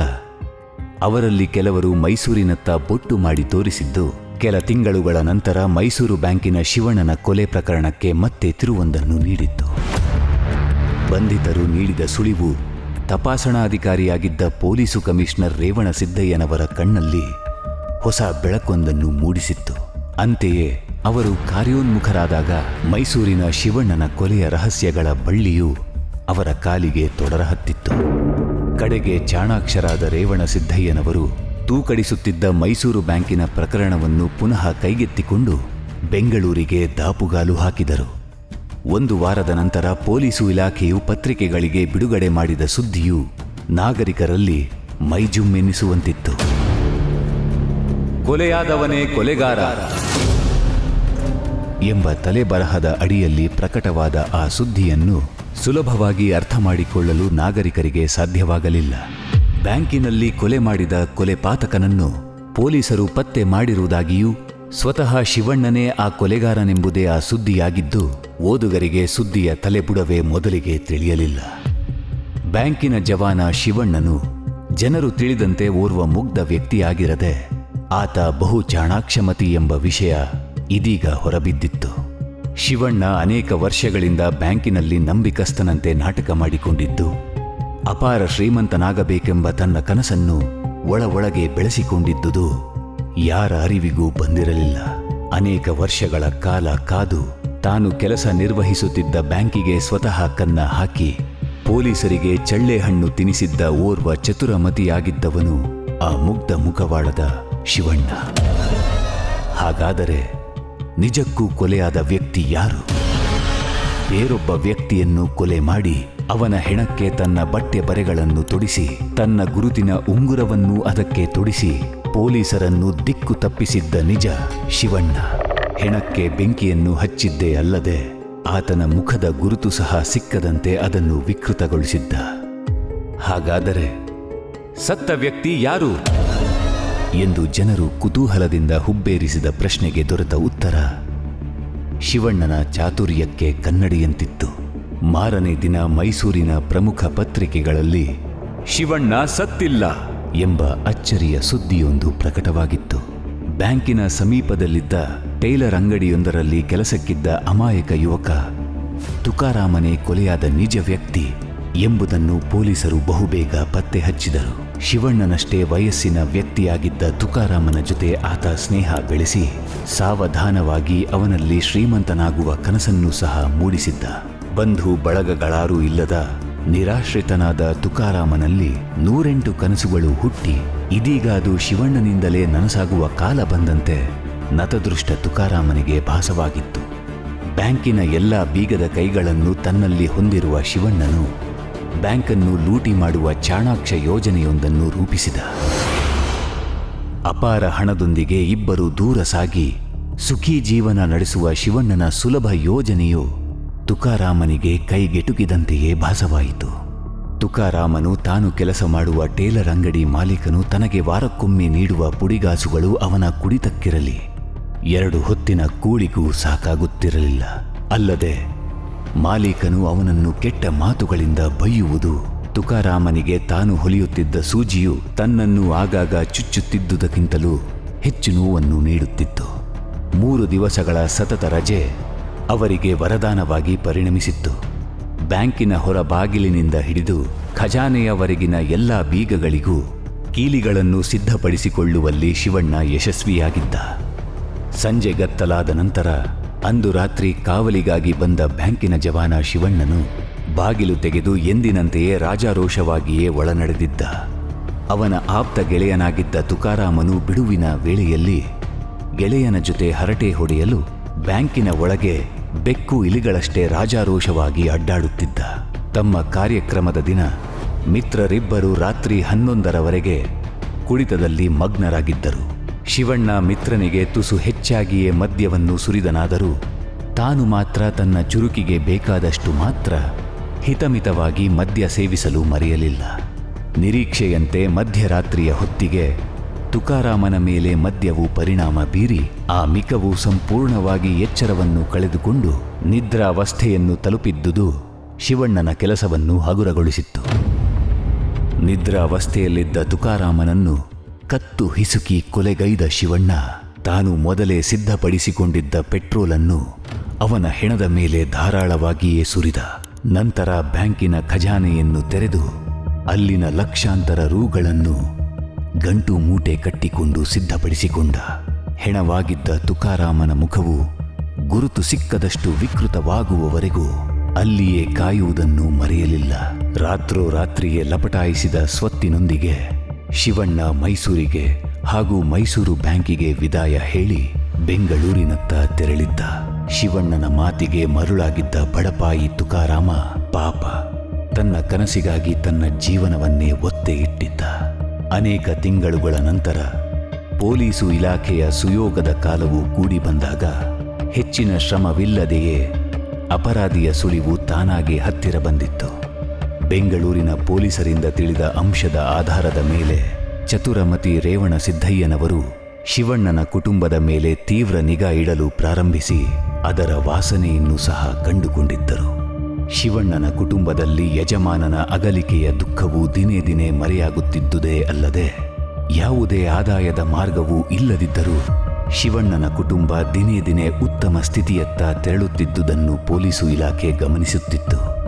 ಅವರಲ್ಲಿ ಕೆಲವರು ಮೈಸೂರಿನತ್ತ ಬೊಟ್ಟು ಮಾಡಿ ತೋರಿಸಿದ್ದು ಕೆಲ ತಿಂಗಳುಗಳ ನಂತರ ಮೈಸೂರು ಬ್ಯಾಂಕಿನ ಶಿವಣ್ಣನ ಕೊಲೆ ಪ್ರಕರಣಕ್ಕೆ ಮತ್ತೆ ತಿರುವೊಂದನ್ನು ನೀಡಿತ್ತು. ಬಂಧಿತರು ನೀಡಿದ ಸುಳಿವು ತಪಾಸಣಾಧಿಕಾರಿಯಾಗಿದ್ದ ಪೊಲೀಸು ಕಮಿಷನರ್ ರೇವಣ ಸಿದ್ದಯ್ಯನವರ ಕಣ್ಣಲ್ಲಿ ಹೊಸ ಬೆಳಕೊಂದನ್ನು ಮೂಡಿಸಿತ್ತು. ಅಂತೆಯೇ ಅವರು ಕಾರ್ಯೋನ್ಮುಖರಾದಾಗ ಮೈಸೂರಿನ ಶಿವಣ್ಣನ ಕೊಲೆಯ ರಹಸ್ಯಗಳ ಬಳ್ಳಿಯು ಅವರ ಕಾಲಿಗೆ ತೊಡರಹತ್ತಿತ್ತು ಕಡೆಗೆ ಚಾಣಾಕ್ಷರಾದ ರೇವಣ ಸಿದ್ದಯ್ಯನವರು ತೂಕಡಿಸುತ್ತಿದ್ದ ಮೈಸೂರು ಬ್ಯಾಂಕಿನ ಪ್ರಕರಣವನ್ನು ಪುನಃ ಕೈಗೆತ್ತಿಕೊಂಡು ಬೆಂಗಳೂರಿಗೆ ದಾಪುಗಾಲು ಹಾಕಿದರು. ಒಂದು ವಾರದ ನಂತರ ಪೊಲೀಸು ಇಲಾಖೆಯು ಪತ್ರಿಕೆಗಳಿಗೆ ಬಿಡುಗಡೆ ಮಾಡಿದ ಸುದ್ದಿಯು ನಾಗರಿಕರಲ್ಲಿ ಮೈಜುಮ್ಮೆನಿಸುವಂತಿತ್ತು. ಕೊಲೆಯಾದವನೇ ಕೊಲೆಗಾರ ಎಂಬ ತಲೆಬರಹದ ಅಡಿಯಲ್ಲಿ ಪ್ರಕಟವಾದ ಆ ಸುದ್ದಿಯನ್ನು ಸುಲಭವಾಗಿ ಅರ್ಥ ಮಾಡಿಕೊಳ್ಳಲು ನಾಗರಿಕರಿಗೆ ಸಾಧ್ಯವಾಗಲಿಲ್ಲ. ಬ್ಯಾಂಕಿನಲ್ಲಿ ಕೊಲೆ ಮಾಡಿದ ಕೊಲೆಪಾತಕನನ್ನು ಪೊಲೀಸರು ಪತ್ತೆ ಮಾಡಿರುವುದಾಗಿಯೂ ಸ್ವತಃ ಶಿವಣ್ಣನೇ ಆ ಕೊಲೆಗಾರನೆಂಬುದೇ ಆ ಸುದ್ದಿಯಾಗಿದ್ದು ಓದುಗರಿಗೆ ಸುದ್ದಿಯ ತಲೆಬುಡವೇ ಮೊದಲಿಗೆ ತಿಳಿಯಲಿಲ್ಲ. ಬ್ಯಾಂಕಿನ ಜವಾನ ಶಿವಣ್ಣನು ಜನರು ತಿಳಿದಂತೆ ಓರ್ವ ಮುಗ್ಧ ವ್ಯಕ್ತಿಯಾಗಿರದೆ ಆತ ಬಹು ಚಾಣಾಕ್ಷಮತಿ ಎಂಬ ವಿಷಯ ಇದೀಗ ಹೊರಬಿದ್ದಿತ್ತು. ಶಿವಣ್ಣ ಅನೇಕ ವರ್ಷಗಳಿಂದ ಬ್ಯಾಂಕಿನಲ್ಲಿ ನಂಬಿಕಸ್ಥನಂತೆ ನಾಟಕ ಮಾಡಿಕೊಂಡಿದ್ದು ಅಪಾರ ಶ್ರೀಮಂತನಾಗಬೇಕೆಂಬ ತನ್ನ ಕನಸನ್ನು ಒಳ ಒಳಗೆ ಬೆಳೆಸಿಕೊಂಡಿದ್ದುದು ಯಾರ ಅರಿವಿಗೂ ಬಂದಿರಲಿಲ್ಲ. ಅನೇಕ ವರ್ಷಗಳ ಕಾಲ ಕಾದು ತಾನು ಕೆಲಸ ನಿರ್ವಹಿಸುತ್ತಿದ್ದ ಬ್ಯಾಂಕಿಗೆ ಸ್ವತಃ ಕನ್ನ ಹಾಕಿ ಪೊಲೀಸರಿಗೆ ಚಳ್ಳೆಹಣ್ಣು ತಿನಿಸಿದ್ದ ಓರ್ವ ಚತುರಮತಿಯಾಗಿದ್ದವನು ಆ ಮುಗ್ಧ ಮುಖವಾಡದ ಶಿವಣ್ಣ. ಹಾಗಾದರೆ ನಿಜಕ್ಕೂ ಕೊಲೆಯಾದ ವ್ಯಕ್ತಿ ಯಾರು? ಬೇರೊಬ್ಬ ವ್ಯಕ್ತಿಯನ್ನು ಕೊಲೆ ಮಾಡಿ ಅವನ ಹೆಣಕ್ಕೆ ತನ್ನ ಬಟ್ಟೆ ಬರೆಗಳನ್ನು ತೊಡಿಸಿ, ತನ್ನ ಗುರುತಿನ ಉಂಗುರವನ್ನು ಅದಕ್ಕೆ ತೊಡಿಸಿ, ಪೊಲೀಸರನ್ನು ದಿಕ್ಕು ತಪ್ಪಿಸಿದ್ದ ನಿಜ ಶಿವಣ್ಣ. ಹೆಣಕ್ಕೆ ಬೆಂಕಿಯನ್ನು ಹಚ್ಚಿದ್ದೇ ಅಲ್ಲದೆ, ಆತನ ಮುಖದ ಗುರುತು ಸಹ ಸಿಕ್ಕದಂತೆ ಅದನ್ನು ವಿಕೃತಗೊಳಿಸಿದ್ದ. ಹಾಗಾದರೆ, ಸತ್ತ ವ್ಯಕ್ತಿ ಯಾರು? ಎಂದು ಜನರು ಕುತೂಹಲದಿಂದ ಹುಬ್ಬೇರಿಸಿದ ಪ್ರಶ್ನೆಗೆ ದೊರೆತ ಉತ್ತರ, ಶಿವಣ್ಣನ ಚಾತುರ್ಯಕ್ಕೆ ಕನ್ನಡಿಯಂತಿತ್ತು. ಮಾರನೇ ದಿನ ಮೈಸೂರಿನ ಪ್ರಮುಖ ಪತ್ರಿಕೆಗಳಲ್ಲಿ ಶಿವಣ್ಣ ಸತ್ತಿಲ್ಲ ಎಂಬ ಅಚ್ಚರಿಯ ಸುದ್ದಿಯೊಂದು ಪ್ರಕಟವಾಗಿತ್ತು. ಬ್ಯಾಂಕಿನ ಸಮೀಪದಲ್ಲಿದ್ದ ಟೈಲರ್ ಅಂಗಡಿಯೊಂದರಲ್ಲಿ ಕೆಲಸಕ್ಕಿದ್ದ ಅಮಾಯಕ ಯುವಕ, ತುಕಾರಾಮನೇ ಕೊಲೆಯಾದ ನಿಜ ವ್ಯಕ್ತಿ ಎಂಬುದನ್ನು ಪೊಲೀಸರು ಬಹುಬೇಗ ಪತ್ತೆ ಹಚ್ಚಿದರು. ಶಿವಣ್ಣನಷ್ಟೇ ವಯಸ್ಸಿನ ವ್ಯಕ್ತಿಯಾಗಿದ್ದ ತುಕಾರಾಮನ ಜೊತೆ ಆತ ಸ್ನೇಹ ಬೆಳೆಸಿ, ಸಾವಧಾನವಾಗಿ ಅವನಲ್ಲಿ ಶ್ರೀಮಂತನಾಗುವ ಕನಸನ್ನು ಸಹ ಮೂಡಿಸಿದ್ದ. ಬಂಧು ಬಳಗಗಳಾರೂ ಇಲ್ಲದ ನಿರಾಶ್ರಿತನಾದ ತುಕಾರಾಮನಲ್ಲಿ ನೂರೆಂಟು ಕನಸುಗಳು ಹುಟ್ಟಿ ಇದೀಗ ಅದು ಶಿವಣ್ಣನಿಂದಲೇ ನನಸಾಗುವ ಕಾಲ ಬಂದಂತೆ ನತದೃಷ್ಟ ತುಕಾರಾಮನಿಗೆ ಭಾಸವಾಗಿತ್ತು. ಬ್ಯಾಂಕಿನ ಎಲ್ಲ ಬೀಗದ ಕೈಗಳನ್ನು ತನ್ನಲ್ಲಿ ಹೊಂದಿರುವ ಶಿವಣ್ಣನು ಬ್ಯಾಂಕನ್ನು ಲೂಟಿ ಮಾಡುವ ಚಾಣಾಕ್ಷ ಯೋಜನೆಯೊಂದನ್ನು ರೂಪಿಸಿದ. ಅಪಾರ ಹಣದೊಂದಿಗೆ ಇಬ್ಬರು ದೂರ ಸಾಗಿ ಸುಖಿ ಜೀವನ ನಡೆಸುವ ಶಿವಣ್ಣನ ಸುಲಭ ಯೋಜನೆಯು ತುಕಾರಾಮನಿಗೆ ಕೈಗೆಟುಕಿದಂತೆಯೇ ಭಾಸವಾಯಿತು. ತುಕಾರಾಮನು ತಾನು ಕೆಲಸ ಮಾಡುವ ಟೇಲರ್ ಅಂಗಡಿ ಮಾಲೀಕನು ತನಗೆ ವಾರಕ್ಕೊಮ್ಮೆ ನೀಡುವ ಪುಡಿಗಾಸುಗಳು ಅವನ ಕುಡಿತಕ್ಕಿರಲಿ. ಎರಡು ಹೊತ್ತಿನ ಕೂಳಿಗೂ ಸಾಕಾಗುತ್ತಿರಲಿಲ್ಲ. ಅಲ್ಲದೆ ಮಾಲೀಕನು ಅವನನ್ನು ಕೆಟ್ಟ ಮಾತುಗಳಿಂದ ಬೈಯುವುದು ತುಕಾರಾಮನಿಗೆ ತಾನು ಹೊಲಿಯುತ್ತಿದ್ದ ಸೂಜಿಯು ತನ್ನನ್ನು ಆಗಾಗ ಚುಚ್ಚುತ್ತಿದ್ದುದಕ್ಕಿಂತಲೂ ಹೆಚ್ಚು ನೋವನ್ನು ನೀಡುತ್ತಿತ್ತು. ಮೂರು ದಿವಸಗಳ ಸತತ ರಜೆ ಅವರಿಗೆ ವರದಾನವಾಗಿ ಪರಿಣಮಿಸಿತ್ತು. ಬ್ಯಾಂಕಿನ ಹೊರ ಬಾಗಿಲಿನಿಂದ ಹಿಡಿದು ಖಜಾನೆಯವರೆಗಿನ ಎಲ್ಲ ಬೀಗಗಳಿಗೂ ಕೀಲಿಗಳನ್ನು ಸಿದ್ಧಪಡಿಸಿಕೊಳ್ಳುವಲ್ಲಿ ಶಿವಣ್ಣ ಯಶಸ್ವಿಯಾಗಿದ್ದ. ಸಂಜೆ ಗತ್ತಲಾದ ನಂತರ ಅಂದು ರಾತ್ರಿ ಕಾವಲಿಗಾಗಿ ಬಂದ ಬ್ಯಾಂಕಿನ ಜವಾನ ಶಿವಣ್ಣನು ಬಾಗಿಲು ತೆಗೆದು ಎಂದಿನಂತೆಯೇ ರಾಜಾರೋಷವಾಗಿಯೇ ಒಳನಡೆದಿದ್ದ. ಅವನ ಆಪ್ತ ಗೆಳೆಯನಾಗಿದ್ದ ತುಕಾರಾಮನು ಬಿಡುವಿನ ವೇಳೆಯಲ್ಲಿ ಗೆಳೆಯನ ಜೊತೆ ಹರಟೆ ಹೊಡೆಯಲು ಬ್ಯಾಂಕಿನ ಒಳಗೆ ಬೆಕ್ಕು ಇಲಿಗಳಷ್ಟೇ ರಾಜಾರೋಷವಾಗಿ ಅಡ್ಡಾಡುತ್ತಿದ್ದ. ತಮ್ಮ ಕಾರ್ಯಕ್ರಮದ ದಿನ ಮಿತ್ರರಿಬ್ಬರು ರಾತ್ರಿ ಹನ್ನೊಂದರವರೆಗೆ ಕುಡಿತದಲ್ಲಿ ಮಗ್ನರಾಗಿದ್ದರು. ಶಿವಣ್ಣ ಮಿತ್ರನಿಗೆ ತುಸು ಹೆಚ್ಚಾಗಿಯೇ ಮದ್ಯವನ್ನು ಸುರಿದನಾದರೂ ತಾನು ಮಾತ್ರ ತನ್ನ ಚುರುಕಿಗೆ ಬೇಕಾದಷ್ಟು ಮಾತ್ರ ಹಿತಮಿತವಾಗಿ ಮದ್ಯ ಸೇವಿಸಲು ಮರೆಯಲಿಲ್ಲ. ನಿರೀಕ್ಷೆಯಂತೆ ಮಧ್ಯರಾತ್ರಿಯ ಹೊತ್ತಿಗೆ ತುಕಾರಾಮನ ಮೇಲೆ ಮದ್ಯವು ಪರಿಣಾಮ ಬೀರಿ ಆ ಮಿಕವು ಸಂಪೂರ್ಣವಾಗಿ ಎಚ್ಚರವನ್ನು ಕಳೆದುಕೊಂಡು ನಿದ್ರಾವಸ್ಥೆಯನ್ನು ತಲುಪಿದ್ದುದು ಶಿವಣ್ಣನ ಕೆಲಸವನ್ನು ಹಗುರಗೊಳಿಸಿತ್ತು. ನಿದ್ರಾವಸ್ಥೆಯಲ್ಲಿದ್ದ ತುಕಾರಾಮನನ್ನು ಕತ್ತು ಹಿಸುಕಿ ಕೊಲೆಗೈದ ಶಿವಣ್ಣ ತಾನು ಮೊದಲೇ ಸಿದ್ಧಪಡಿಸಿಕೊಂಡಿದ್ದ ಪೆಟ್ರೋಲನ್ನು ಅವನ ಹೆಣದ ಮೇಲೆ ಧಾರಾಳವಾಗಿಯೇ ಸುರಿದ. ನಂತರ ಬ್ಯಾಂಕಿನ ಖಜಾನೆಯನ್ನು ತೆರೆದು ಅಲ್ಲಿನ ಲಕ್ಷಾಂತರ ರೂಗಳನ್ನು ಗಂಟು ಮೂಟೆ ಕಟ್ಟಿಕೊಂಡು ಸಿದ್ಧಪಡಿಸಿಕೊಂಡ. ಹೆಣವಾಗಿದ್ದ ತುಕಾರಾಮನ ಮುಖವು ಗುರುತು ಸಿಕ್ಕದಷ್ಟು ವಿಕೃತವಾಗುವವರೆಗೂ ಅಲ್ಲಿಯೇ ಕಾಯುವುದನ್ನು ಮರೆಯಲಿಲ್ಲ. ರಾತ್ರೋರಾತ್ರಿಯೇ ಲಪಟಾಯಿಸಿದ ಸ್ವತ್ತಿನೊಂದಿಗೆ ಶಿವಣ್ಣ ಮೈಸೂರಿಗೆ ಹಾಗೂ ಮೈಸೂರು ಬ್ಯಾಂಕಿಗೆ ವಿದಾಯ ಹೇಳಿ ಬೆಂಗಳೂರಿನತ್ತ ತೆರಳಿದ್ದ. ಶಿವಣ್ಣನ ಮಾತಿಗೆ ಮರುಳಾಗಿದ್ದ ಬಡಪಾಯಿ ತುಕಾರಾಮ ಪಾಪ, ತನ್ನ ಕನಸಿಗಾಗಿ ತನ್ನ ಜೀವನವನ್ನೇ ಒತ್ತೆ ಇಟ್ಟಿದ್ದ ಅನೇಕ ತಿಂಗಳುಗಳ ನಂತರ ಪೊಲೀಸು ಇಲಾಖೆಯ ಸುಯೋಗದ ಕಾಲವು ಕೂಡಿ ಬಂದಾಗ ಹೆಚ್ಚಿನ ಶ್ರಮವಿಲ್ಲದೆಯೇ ಅಪರಾಧಿಯ ಸುಳಿವು ತಾನಾಗೆ ಹತ್ತಿರ ಬಂದಿತ್ತು. ಬೆಂಗಳೂರಿನ ಪೊಲೀಸರಿಂದ ತಿಳಿದ ಅಂಶದ ಆಧಾರದ ಮೇಲೆ ಚತುರಮತಿ ರೇವಣ ಸಿದ್ದಯ್ಯನವರು ಶಿವಣ್ಣನ ಕುಟುಂಬದ ಮೇಲೆ ತೀವ್ರ ನಿಗಾ ಇಡಲು ಪ್ರಾರಂಭಿಸಿ ಅದರ ವಾಸನೆಯನ್ನು ಸಹ ಕಂಡುಕೊಂಡಿದ್ದರು. ಶಿವಣ್ಣನ ಕುಟುಂಬದಲ್ಲಿ ಯಜಮಾನನ ಅಗಲಿಕೆಯ ದುಃಖವು ದಿನೇ ದಿನೇ ಮರೆಯಾಗುತ್ತಿದ್ದುದೇ ಅಲ್ಲದೆ ಯಾವುದೇ ಆದಾಯದ ಮಾರ್ಗವೂ ಇಲ್ಲದಿದ್ದರೂ ಶಿವಣ್ಣನ ಕುಟುಂಬ ದಿನೇ ದಿನೇ ಉತ್ತಮ ಸ್ಥಿತಿಯತ್ತ ತೆರಳುತ್ತಿದ್ದುದನ್ನು ಪೊಲೀಸು ಇಲಾಖೆ ಗಮನಿಸುತ್ತಿತ್ತು.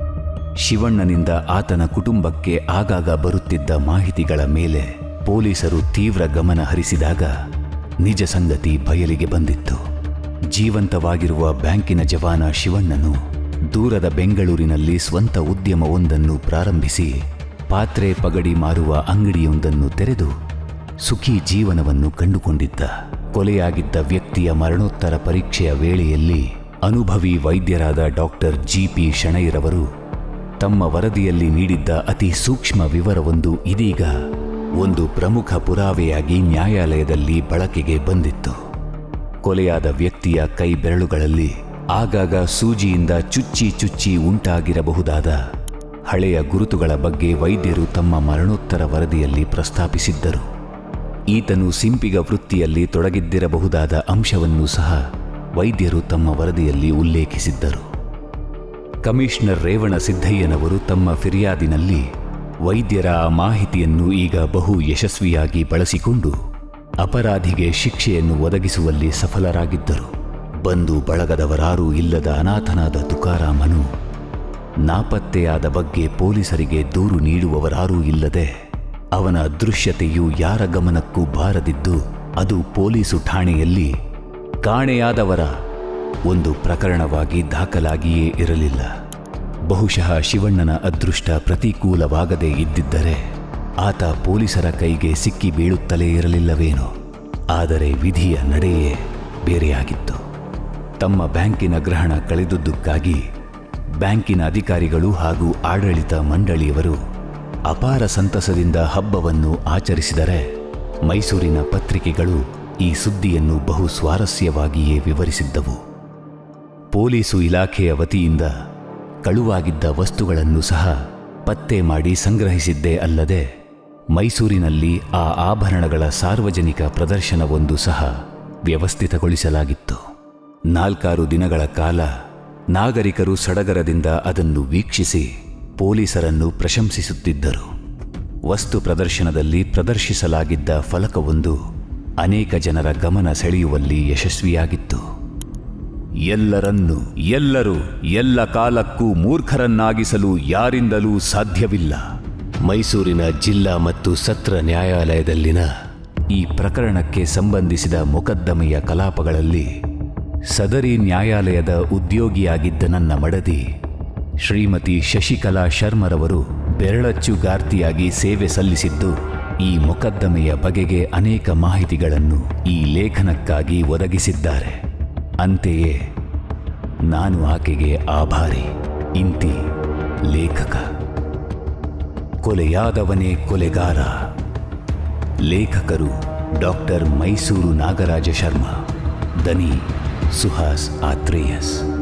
ಶಿವಣ್ಣನಿಂದ ಆತನ ಕುಟುಂಬಕ್ಕೆ ಆಗಾಗ ಬರುತ್ತಿದ್ದ ಮಾಹಿತಿಗಳ ಮೇಲೆ ಪೊಲೀಸರು ತೀವ್ರ ಗಮನ ಹರಿಸಿದಾಗ ನಿಜ ಸಂಗತಿ ಬಯಲಿಗೆ ಬಂದಿತ್ತು. ಜೀವಂತವಾಗಿರುವ ಬ್ಯಾಂಕಿನ ಜವಾನ ಶಿವಣ್ಣನು ದೂರದ ಬೆಂಗಳೂರಿನಲ್ಲಿ ಸ್ವಂತ ಉದ್ಯಮವೊಂದನ್ನು ಪ್ರಾರಂಭಿಸಿ ಪಾತ್ರೆ ಪಗಡಿ ಮಾರುವ ಅಂಗಡಿಯೊಂದನ್ನು ತೆರೆದು ಸುಖಿ ಜೀವನವನ್ನು ಕಂಡುಕೊಂಡಿದ್ದ. ಕೊಲೆಯಾಗಿದ್ದ ವ್ಯಕ್ತಿಯ ಮರಣೋತ್ತರ ಪರೀಕ್ಷೆಯ ವೇಳೆಯಲ್ಲಿ ಅನುಭವಿ ವೈದ್ಯರಾದ ಡಾಕ್ಟರ್ ಜಿ ಪಿ ಶಣೈರವರು ತಮ್ಮ ವರದಿಯಲ್ಲಿ ನೀಡಿದ್ದ ಅತಿ ಸೂಕ್ಷ್ಮ ವಿವರವೊಂದು ಇದೀಗ ಒಂದು ಪ್ರಮುಖ ಪುರಾವೆಯಾಗಿ ನ್ಯಾಯಾಲಯದಲ್ಲಿ ಬಳಕೆಗೆ ಬಂದಿತ್ತು. ಕೊಲೆಯಾದ ವ್ಯಕ್ತಿಯ ಕೈ ಬೆರಳುಗಳಲ್ಲಿ ಆಗಾಗ ಸೂಜಿಯಿಂದ ಚುಚ್ಚಿ ಚುಚ್ಚಿ ಉಂಟಾಗಿರಬಹುದಾದ ಹಳೆಯ ಗುರುತುಗಳ ಬಗ್ಗೆ ವೈದ್ಯರು ತಮ್ಮ ಮರಣೋತ್ತರ ವರದಿಯಲ್ಲಿ ಪ್ರಸ್ತಾಪಿಸಿದ್ದರು. ಈತನು ಸಿಂಪಿಗ ವೃತ್ತಿಯಲ್ಲಿ ತೊಡಗಿದ್ದಿರಬಹುದಾದ ಅಂಶವನ್ನು ಸಹ ವೈದ್ಯರು ತಮ್ಮ ವರದಿಯಲ್ಲಿ ಉಲ್ಲೇಖಿಸಿದ್ದರು. ಕಮಿಷನರ್ ರೇವಣ ಸಿದ್ದಯ್ಯನವರು ತಮ್ಮ ಫಿರ್ಯಾದಿನಲ್ಲಿ ವೈದ್ಯರ ಮಾಹಿತಿಯನ್ನು ಈಗ ಬಹು ಯಶಸ್ವಿಯಾಗಿ ಬಳಸಿಕೊಂಡು ಅಪರಾಧಿಗೆ ಶಿಕ್ಷೆಯನ್ನು ಒದಗಿಸುವಲ್ಲಿ ಸಫಲರಾಗಿದ್ದರು. ಬಂದು ಬಳಗದವರಾರೂ ಇಲ್ಲದ ಅನಾಥನಾದ ತುಕಾರಾಮನು ನಾಪತ್ತೆಯಾದ ಬಗ್ಗೆ ಪೊಲೀಸರಿಗೆ ದೂರು ನೀಡುವವರಾರೂ ಇಲ್ಲದೆ ಅವನ ಅದೃಶ್ಯತೆಯು ಯಾರ ಗಮನಕ್ಕೂ ಬಾರದಿದ್ದು ಅದು ಪೊಲೀಸು ಠಾಣೆಯಲ್ಲಿ ಕಾಣೆಯಾದವರ ಒಂದು ಪ್ರಕರಣವಾಗಿ ದಾಖಲಾಗಿಯೇ ಇರಲಿಲ್ಲ. ಬಹುಶಃ ಶಿವಣ್ಣನ ಅದೃಷ್ಟ ಪ್ರತಿಕೂಲವಾಗದೇ ಇದ್ದಿದ್ದರೆ ಆತ ಪೊಲೀಸರ ಕೈಗೆ ಸಿಕ್ಕಿ ಬೀಳುತ್ತಲೇ ಇರಲಿಲ್ಲವೇನೋ. ಆದರೆ ವಿಧಿಯ ನಡೆಯೇ ಬೇರೆಯಾಗಿತ್ತು. ತಮ್ಮ ಬ್ಯಾಂಕಿನ ಗ್ರಹಣ ಕಳೆದುದ್ದಕ್ಕಾಗಿ ಬ್ಯಾಂಕಿನ ಅಧಿಕಾರಿಗಳು ಹಾಗೂ ಆಡಳಿತ ಮಂಡಳಿಯವರು ಅಪಾರ ಸಂತಸದಿಂದ ಹಬ್ಬವನ್ನು ಆಚರಿಸಿದರೆ ಮೈಸೂರಿನ ಪತ್ರಿಕೆಗಳು ಈ ಸುದ್ದಿಯನ್ನು ಬಹು ಸ್ವಾರಸ್ಯವಾಗಿಯೇ ವಿವರಿಸಿದ್ದವು. ಪೊಲೀಸು ಇಲಾಖೆಯ ವತಿಯಿಂದ ಕಳುವಾಗಿದ್ದ ವಸ್ತುಗಳನ್ನು ಸಹ ಪತ್ತೆ ಮಾಡಿ ಸಂಗ್ರಹಿಸಿದ್ದೇ ಅಲ್ಲದೆ ಮೈಸೂರಿನಲ್ಲಿ ಆ ಆಭರಣಗಳ ಸಾರ್ವಜನಿಕ ಪ್ರದರ್ಶನವೊಂದು ಸಹ ವ್ಯವಸ್ಥಿತಗೊಳಿಸಲಾಗಿತ್ತು. ನಾಲ್ಕಾರು ದಿನಗಳ ಕಾಲ ನಾಗರಿಕರು ಸಡಗರದಿಂದ ಅದನ್ನು ವೀಕ್ಷಿಸಿ ಪೊಲೀಸರನ್ನು ಪ್ರಶಂಸಿಸುತ್ತಿದ್ದರು. ವಸ್ತು ಪ್ರದರ್ಶನದಲ್ಲಿ ಪ್ರದರ್ಶಿಸಲಾಗಿದ್ದ ಫಲಕವೊಂದು ಅನೇಕ ಜನರ ಗಮನ ಸೆಳೆಯುವಲ್ಲಿ ಯಶಸ್ವಿಯಾಗಿತ್ತು. ಎಲ್ಲರನ್ನು, ಎಲ್ಲರೂ, ಎಲ್ಲ ಕಾಲಕ್ಕೂ ಮೂರ್ಖರನ್ನಾಗಿಸಲು ಯಾರಿಂದಲೂ ಸಾಧ್ಯವಿಲ್ಲ. ಮೈಸೂರಿನ ಜಿಲ್ಲಾ ಮತ್ತು ಸತ್ರ ನ್ಯಾಯಾಲಯದಲ್ಲಿನ ಈ ಪ್ರಕರಣಕ್ಕೆ ಸಂಬಂಧಿಸಿದ ಮೊಕದ್ದಮೆಯ ಕಲಾಪಗಳಲ್ಲಿ ಸದರಿ ನ್ಯಾಯಾಲಯದ ಉದ್ಯೋಗಿಯಾಗಿದ್ದ ನನ್ನ ಮಡದಿ ಶ್ರೀಮತಿ ಶಶಿಕಲಾ ಶರ್ಮರವರು ಬೆರಳಚ್ಚುಗಾರ್ತಿಯಾಗಿ ಸೇವೆ ಸಲ್ಲಿಸಿದ್ದು, ಈ ಮೊಕದ್ದಮೆಯ ಬಗೆಗೆ ಅನೇಕ ಮಾಹಿತಿಗಳನ್ನು ಈ ಲೇಖನಕ್ಕಾಗಿ ಒದಗಿಸಿದ್ದಾರೆ. ಅಂತೆಯೇ, ನಾನು ಆಕೆಗೆ ಆಭಾರಿ, ಇಂತಿ ಲೇಖಕ. ಕೊಲೆಯಾದವನೇ ಕೊಲೆಗಾರ. ಲೇಖಕರು ಡಾಕ್ಟರ್ ಮೈಸೂರು ನಾಗರಾಜ ಶರ್ಮಾ, ದನಿ ಸುಹಾಸ್ ಆತ್ರೇಯಸ್.